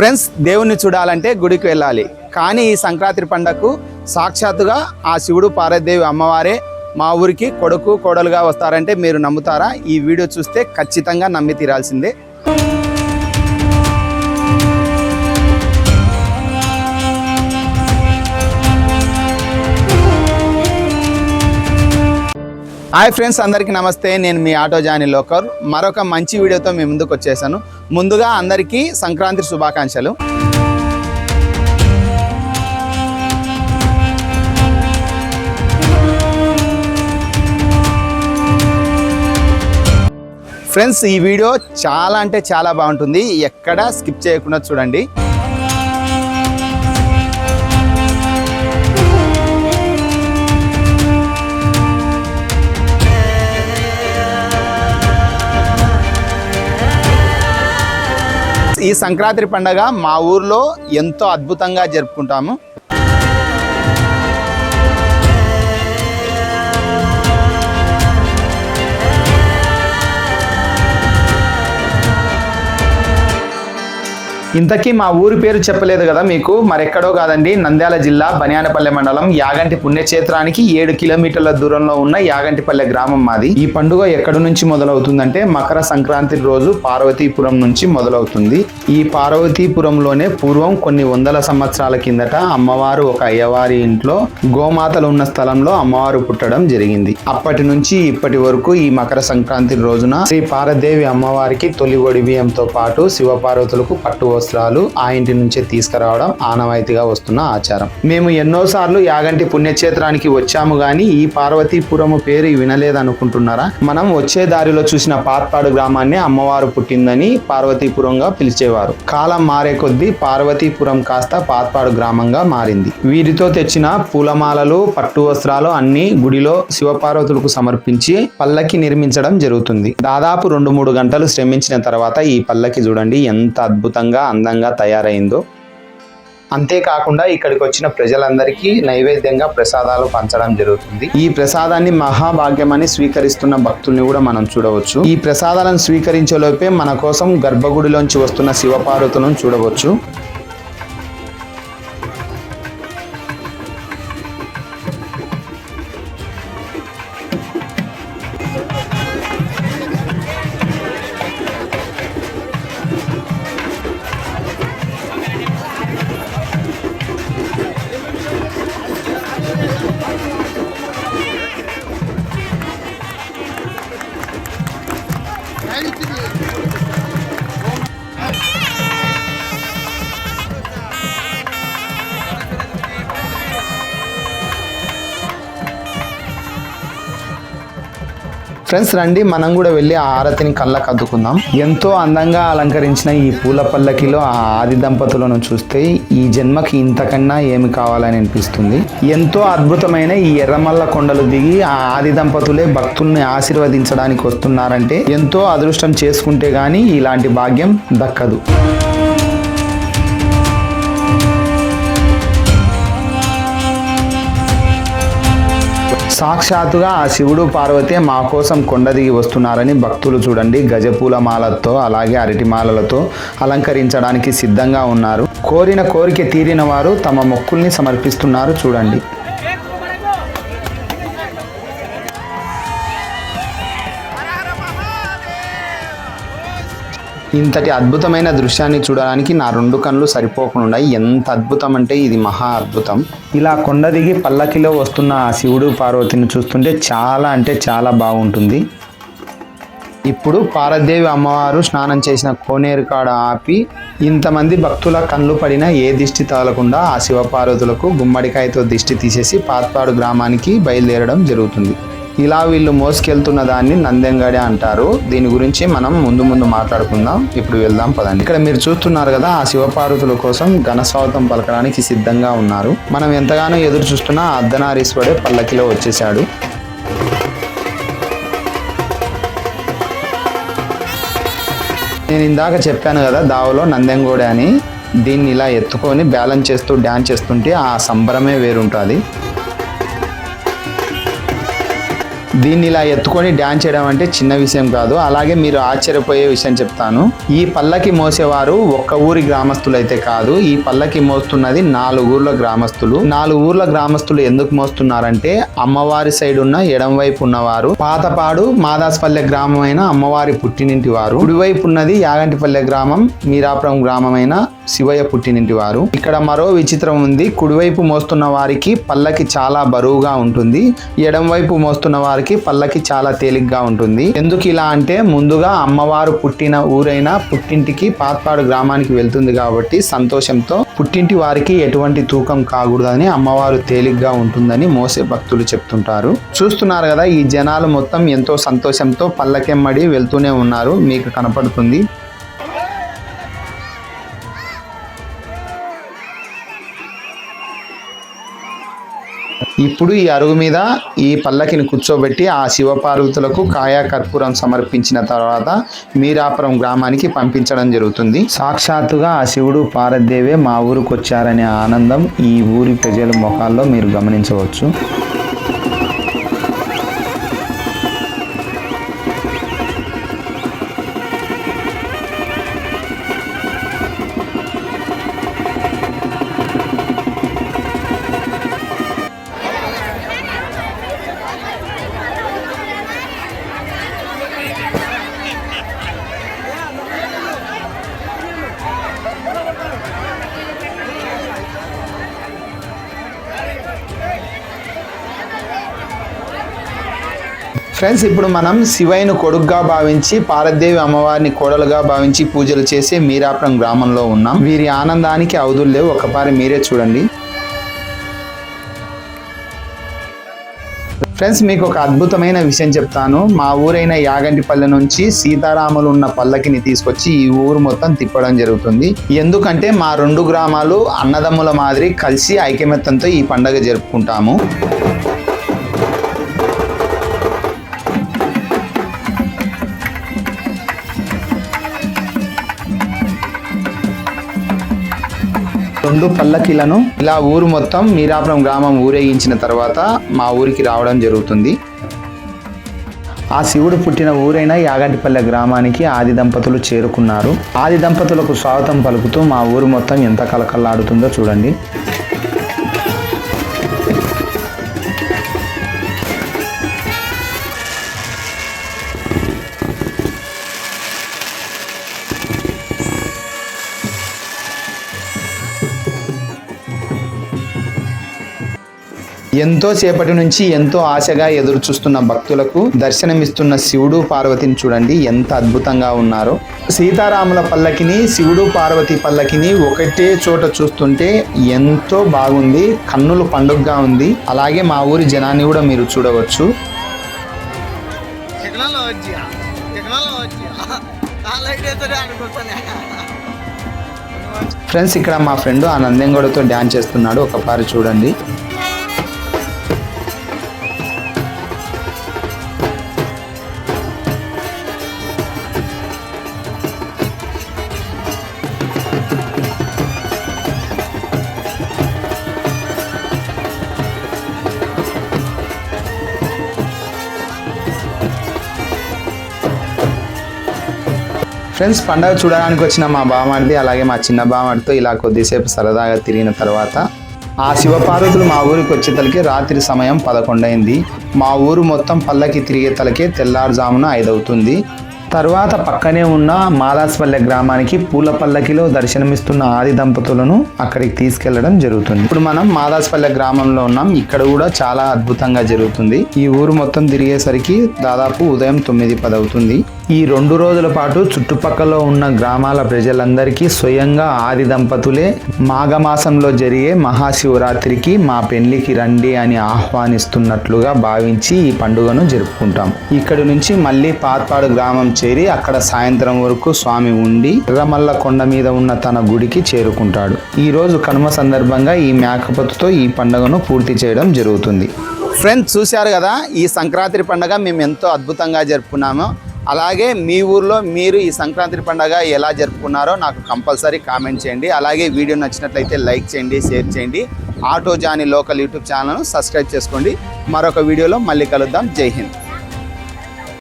Friends దేవుణ్ణి చూడాలంటే గుడికి వెళ్ళాలి. కానీ ఈ సంక్రాంతి పండగకు సాక్షాత్తుగా ఆ శివుడు పార్వతీదేవి అమ్మవారే మా ఊరికి కొడుకు కోడలుగా వస్తారంటే మీరు నమ్ముతారా? ఈ వీడియో చూస్తే ఖచ్చితంగా నమ్మి తీరాల్సిందే. హాయ్ ఫ్రెండ్స్ అందరికీ నమస్తే. నేను మీ ఆటో జాని లోకర్. మరొక మంచి వీడియోతో మీ ముందుకు వచ్చేసాను. ముందుగా అందరికీ సంక్రాంతి శుభాకాంక్షలు. ఫ్రెండ్స్ ఈ వీడియో చాలా అంటే చాలా బాగుంటుంది. ఎక్కడ స్కిప్ చేయకుండా చూడండి. ఈ సంక్రాంతి పండగ మా ఊర్లో ఎంతో అద్భుతంగా జరుపుకుంటాము. ఇంతకీ మా ఊరి పేరు చెప్పలేదు కదా మీకు మరెక్కడో కాదండి నంద్యాల జిల్లా బనియానపల్లె మండలం యాగంటి పుణ్యక్షేత్రానికి ఏడు కిలోమీటర్ల దూరంలో ఉన్న యాగంటిపల్లె గ్రామం మాది. ఈ పండుగ ఎక్కడి నుంచి మొదలవుతుందంటే మకర సంక్రాంతి రోజు పార్వతీపురం నుంచి మొదలవుతుంది. ఈ పార్వతీపురంలోనే పూర్వం కొన్ని వందల సంవత్సరాల కిందట అమ్మవారు ఒక అయ్యవారి ఇంట్లో గోమాతలు ఉన్న స్థలంలో అమ్మవారు పుట్టడం జరిగింది. అప్పటి నుంచి ఇప్పటి వరకు ఈ మకర సంక్రాంతి రోజున శ్రీ పారదేవి అమ్మవారికి తొలి ఒడి బియ్యంతో పాటు శివపార్వతులకు పట్టు వస్త్రాలు ఆ ఇంటి నుంచే తీసుకురావడం ఆనవాయితీగా వస్తున్న ఆచారం. మేము ఎన్నోసార్లు యాగంటి పుణ్యక్షేత్రానికి వచ్చాము గాని ఈ పార్వతీపురము పేరు వినలేదనుకుంటున్నారా? మనం వచ్చే దారిలో చూసిన పాత్పాడు గ్రామాన్ని అమ్మవారు పుట్టిందని పార్వతీపురంగా పిలిచేవారు. కాలం మారే కొద్దీ పార్వతీపురం కాస్త పాత్పాడు గ్రామంగా మారింది. వీరితో తెచ్చిన పూలమాలలు పట్టు వస్త్రాలు అన్ని గుడిలో శివపార్వతులకు సమర్పించి పల్లకి నిర్మించడం జరుగుతుంది. దాదాపు రెండు మూడు గంటలు శ్రమించిన తర్వాత ఈ పల్లకి చూడండి ఎంత అద్భుతంగా అందంగా తయారైందో. అంతేకాకుండా ఇక్కడికి వచ్చిన ప్రజలందరికీ నైవేద్యంగా ప్రసాదాలు పంచడం జరుగుతుంది. ఈ ప్రసాదాన్ని మహాభాగ్యమని స్వీకరిస్తున్న భక్తుల్ని కూడా మనం చూడవచ్చు. ఈ ప్రసాదాలను స్వీకరించే లోపే మన కోసం గర్భగుడిలోంచి వస్తున్న శివపార్వతులను చూడవచ్చు. ఫ్రెండ్స్ రండి మనం కూడా వెళ్ళి ఆ ఆరతిని కళ్ళకు అద్దుకుందాం. ఎంతో అందంగా అలంకరించిన ఈ పూల పల్లకిలో ఆ ఆది దంపతులను చూస్తే ఈ జన్మకి ఇంతకన్నా ఏమి కావాలని అనిపిస్తుంది. ఎంతో అద్భుతమైన ఈ ఎర్రమల్ల కొండలు దిగి ఆ ఆది దంపతులే భక్తుల్ని ఆశీర్వదించడానికి వస్తున్నారంటే ఎంతో అదృష్టం చేసుకుంటే గానీ ఇలాంటి భాగ్యం దక్కదు. సాక్షాత్తుగా ఆ శివుడు పార్వతి మా కోసం కొండ దిగి వస్తున్నారని భక్తులు చూడండి. గజపూల మాలతో అలాగే అరటి మాలలతో అలంకరించడానికి సిద్ధంగా ఉన్నారు. కోరిన కోరిక తీరిన వారు తమ మొక్కుల్ని సమర్పిస్తున్నారు చూడండి. ఇంతటి అద్భుతమైన దృశ్యాన్ని చూడడానికి నా రెండు కళ్ళు సరిపోకుండా ఎంత అద్భుతం అంటే ఇది మహా అద్భుతం. ఇలా కొండ దిగి పల్లకిలో వస్తున్న ఆ శివుడు పార్వతిని చూస్తుంటే చాలా అంటే చాలా బాగుంటుంది. ఇప్పుడు పారదేవి అమ్మవారు స్నానం చేసిన కోనేరు కాడ ఆపి ఇంతమంది భక్తుల కళ్ళు పడిన ఏ దిష్టి తగలకుండా ఆ శివపార్వతులకు గుమ్మడికాయతో దిష్టి తీసేసి పాత్పాడు గ్రామానికి బయలుదేరడం జరుగుతుంది. ఇలా వీళ్ళు మోసుకెళ్తున్న దాన్ని నందెంగడి అంటారు. దీని గురించి మనం ముందు ముందు మాట్లాడుకుందాం. ఇప్పుడు వెళ్దాం పదండి. ఇక్కడ మీరు చూస్తున్నారు కదా ఆ శివపార్వతుల కోసం ఘనస్వాగతం పలకడానికి సిద్ధంగా ఉన్నారు. మనం ఎంతగానో ఎదురు చూస్తున్న అర్ధనారీశ్వరుడే పల్లకిలో వచ్చేసాడు నేను ఇందాక చెప్పాను కదా దావలో నందెంగోడే అని. దీన్ని ఇలా ఎత్తుకొని బ్యాలెన్స్ చేస్తూ డ్యాన్స్ చేస్తుంటే ఆ సంబరమే వేరుంటుంది. దీన్ని ఇలా ఎత్తుకొని డ్యాన్స్ చేయడం అంటే చిన్న విషయం కాదు. అలాగే మీరు ఆశ్చర్యపోయే విషయం చెప్తాను. ఈ పల్లకి మోసేవారు ఒక్క ఊరి గ్రామస్తులు అయితే కాదు. ఈ పల్లకి మోస్తున్నది నాలుగు ఊర్ల గ్రామస్తులు. నాలుగు ఊర్ల గ్రామస్తులు ఎందుకు మోస్తున్నారంటే అమ్మవారి సైడ్ ఉన్న ఎడం వైపు ఉన్నవారు. పాతపాడు మాదాస్పల్లె గ్రామం అయిన అమ్మవారి పుట్టినింటి వారు. కుడివైపు ఉన్నది యాగంటిపల్లె గ్రామం మీరాపురం గ్రామమైన శివయ్య పుట్టినింటి వారు. ఇక్కడ మరో విచిత్రం ఉంది. కుడివైపు మోస్తున్న వారికి పల్లకి చాలా బరువుగా ఉంటుంది. ఎడం వైపు మోస్తున్న వారికి పల్లకి చాలా తేలిగ్గా ఉంటుంది. ఎందుకు ఇలా అంటే ముందుగా అమ్మవారు పుట్టిన ఊరైన పుట్టింటికి పాత్పాడు గ్రామానికి వెళ్తుంది కాబట్టి సంతోషంతో పుట్టింటి వారికి ఎటువంటి తూకం కాకూడదని అమ్మవారు తేలిగ్గా ఉంటుందని మోసే భక్తులు చెప్తుంటారు. చూస్తున్నారు కదా ఈ జనాలు మొత్తం ఎంతో సంతోషంతో పల్లకెమ్మడి వెళ్తూనే ఉన్నారు. మీకు కనపడుతుంది. ఇప్పుడు ఈ అరుగు మీద ఈ పల్లకిని కూర్చోబెట్టి ఆ శివపార్వతులకు కాయా కర్పూరం సమర్పించిన తర్వాత మీరాపురం గ్రామానికి పంపించడం జరుగుతుంది. సాక్షాత్తుగా ఆ శివుడు పార్వదేవే మా ఊరికి వచ్చారనే ఆనందం ఈ ఊరి ప్రజల ముఖాల్లో మీరు గమనించవచ్చు. ఫ్రెండ్స్ ఇప్పుడు మనం శివయ్యను కొడుకుగా భావించి పారదేవి అమ్మవారిని కోడలుగా భావించి పూజలు చేసే మీరాపురం గ్రామంలో ఉన్నాం. వీరి ఆనందానికి అవధులు లేవు. ఒకపారి మీరే చూడండి. ఫ్రెండ్స్ మీకు ఒక అద్భుతమైన విషయం చెప్తాను. మా ఊరైన యాగంటిపల్లె నుంచి సీతారాములు ఉన్న పల్లకిని తీసుకొచ్చి ఈ ఊరు మొత్తం తిప్పడం జరుగుతుంది. ఎందుకంటే మా రెండు గ్రామాలు అన్నదమ్ముల మాదిరి కలిసి ఐకమత్యంతో ఈ పండగ జరుపుకుంటాము. రెండు పల్లకీలను ఇలా ఊరు మొత్తం మీరాపురం గ్రామం ఊరేగించిన తర్వాత మా ఊరికి రావడం జరుగుతుంది. ఆ శివుడు పుట్టిన ఊరైన యాగంటిపల్లె గ్రామానికి ఆది దంపతులు చేరుకున్నారు. ఆది దంపతులకు స్వాగతం పలుకుతూ మా ఊరు మొత్తం ఎంత కలకల్లాడుతుందో చూడండి. ఎంతో సేపటి నుంచి ఎంతో ఆశగా ఎదురు చూస్తున్న భక్తులకు దర్శనమిస్తున్న శివుడు పార్వతిని చూడండి ఎంత అద్భుతంగా ఉన్నారో. సీతారాముల పల్లకిని శివుడు పార్వతి పల్లకిని ఒకటే చోట చూస్తుంటే ఎంతో బాగుంది కన్నులు పండుగగా ఉంది. అలాగే మా ఊరి జనాన్ని కూడా మీరు చూడవచ్చు. ఫ్రెండ్స్ ఇక్కడ మా ఫ్రెండ్ ఆ నందెంగోడతో డ్యాన్స్ చేస్తున్నాడు. ఒకసారి చూడండి. ఫ్రెండ్స్ పండగ చూడడానికి వచ్చిన మా బావమడిది అలాగే మా చిన్న బావమడితో ఇలా కొద్దిసేపు సరదాగా తిరిగిన తర్వాత ఆ శివపార్వతులు మా ఊరికి వచ్చేతలకి రాత్రి సమయం పదకొండైంది. మా ఊరు మొత్తం పల్లకి తిరిగే తలకే తెల్లారుజామున ఐదవుతుంది. తర్వాత పక్కనే ఉన్న మాదాస్పల్లె గ్రామానికి పూల పల్లకిలో దర్శనమిస్తున్న ఆది దంపతులను అక్కడికి తీసుకెళ్ళడం జరుగుతుంది. ఇప్పుడు మనం మాదాస్పల్లె గ్రామంలో ఉన్నాం. ఇక్కడ కూడా చాలా అద్భుతంగా జరుగుతుంది. ఈ ఊరు మొత్తం తిరిగేసరికి దాదాపు ఉదయం తొమ్మిది పది అవుతుంది ఈ రెండు రోజుల పాటు చుట్టుపక్కల ఉన్న గ్రామాల ప్రజలందరికీ స్వయంగా ఆది దంపతులే మాఘమాసంలో జరిగే మహాశివరాత్రికి మా పెళ్ళికి రండి అని ఆహ్వానిస్తున్నట్లుగా భావించి ఈ పండుగను జరుపుకుంటాం. ఇక్కడి నుంచి మళ్ళీ పాత్పాడు గ్రామం చేరి అక్కడ సాయంత్రం వరకు స్వామి ఉండి ఎర్రమల్ల కొండ మీద ఉన్న తన గుడికి చేరుకుంటాడు. ఈ రోజు కనుమ సందర్భంగా ఈ మేకపోతుతో ఈ పండుగను పూర్తి చేయడం జరుగుతుంది. ఫ్రెండ్స్ చూశారు కదా? ఈ సంక్రాంతి పండుగ మేము ఎంతో అద్భుతంగా జరుపుకున్నాము. అలాగే మీ ఊర్లో మీరు ఈ సంక్రాంతి పండుగ ఎలా జరుపుకున్నారో నాకు కంపల్సరీ కామెంట్ చేయండి. అలాగే వీడియో నచ్చినట్లయితే లైక్ చేయండి షేర్ చేయండి. ఆటో జానీ లోకల్ యూట్యూబ్ ఛానల్ను సబ్స్క్రైబ్ చేసుకోండి. మరొక వీడియోలో మళ్ళీ కలుద్దాం. జై హింద్.